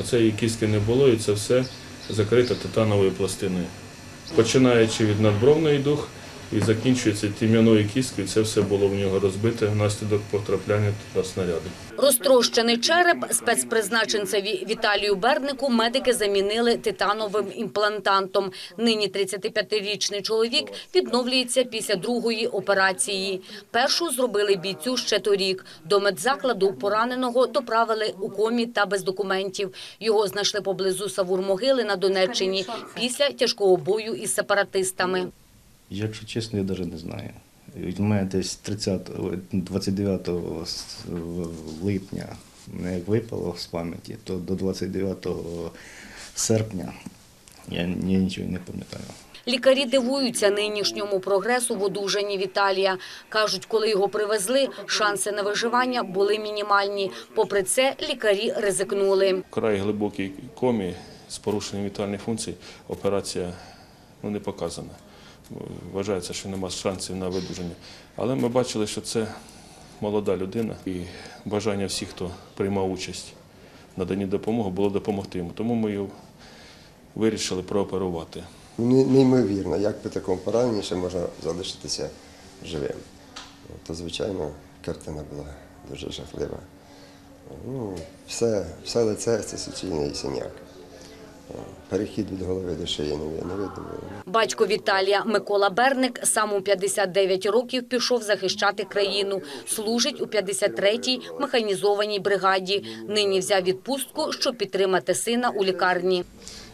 Оцеї кістки не було, і це все закрите титановою пластиною. Починаючи від надбровної дух і закінчується тім'яною кісткою, це все було в нього розбите внаслідок потрапляння туди снаряду. Розтрощений череп спецпризначенцеві Віталію Берднику медики замінили титановим імплантантом. Нині 35-річний чоловік відновлюється після другої операції. Першу зробили бійцю ще торік. До медзакладу пораненого доправили у комі та без документів. Його знайшли поблизу Савур-Могили на Донеччині після тяжкого бою із сепаратистами. Якщо чесно, я навіть не знаю. У мене десь 30, 29 липня мене як випало з пам'яті, то до 29 серпня я, я нічого не пам'ятаю. Лікарі дивуються нинішньому прогресу в одужанні Віталія. Кажуть, коли його привезли, шанси на виживання були мінімальні. Попри це, лікарі ризикнули. Край глибокій комі з порушенням вітальних функцій операція ну, не показана. Вважається, що нема шансів на видужання. Але ми бачили, що це молода людина і бажання всіх, хто приймав участь в наданні допомоги, було допомогти йому. Тому ми його вирішили прооперувати. Неймовірно, як при такому пораненні ще можна залишитися живим. То, звичайно, картина була дуже жахлива. Ну, все, все лице це суцільний синяк. Перехід від голови до шиї не ви- видно. Батько Віталія Микола Берник сам у 59 років пішов захищати країну. Служить у 53-й механізованій бригаді. Нині взяв відпустку, щоб підтримати сина у лікарні.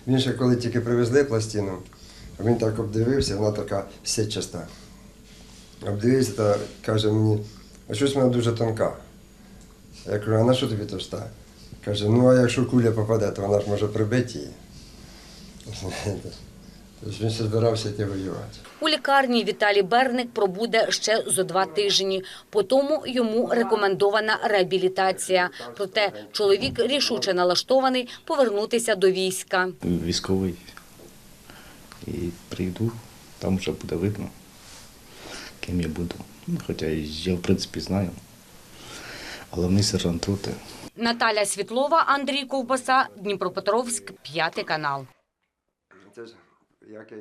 Він ще коли тільки привезли пластину, він так обдивився, вона така сітчаста. Обдивився та каже мені, а щось вона дуже тонка. Я кажу, а на що тобі товста? Каже, ну а якщо куля попаде, то вона ж може прибити її. Тож він збирався йти воювати. У лікарні Віталій Берник пробуде ще зо два тижні. По тому йому рекомендована реабілітація. Проте чоловік рішуче налаштований повернутися до війська. Військовий. І прийду, там вже буде видно, ким я буду. Ну, Хоча я, в принципі, знаю. Головний сержант роти. Наталя Світлова, Андрій Ковбаса, Дніпропетровськ, п'ятий канал. Це ж як я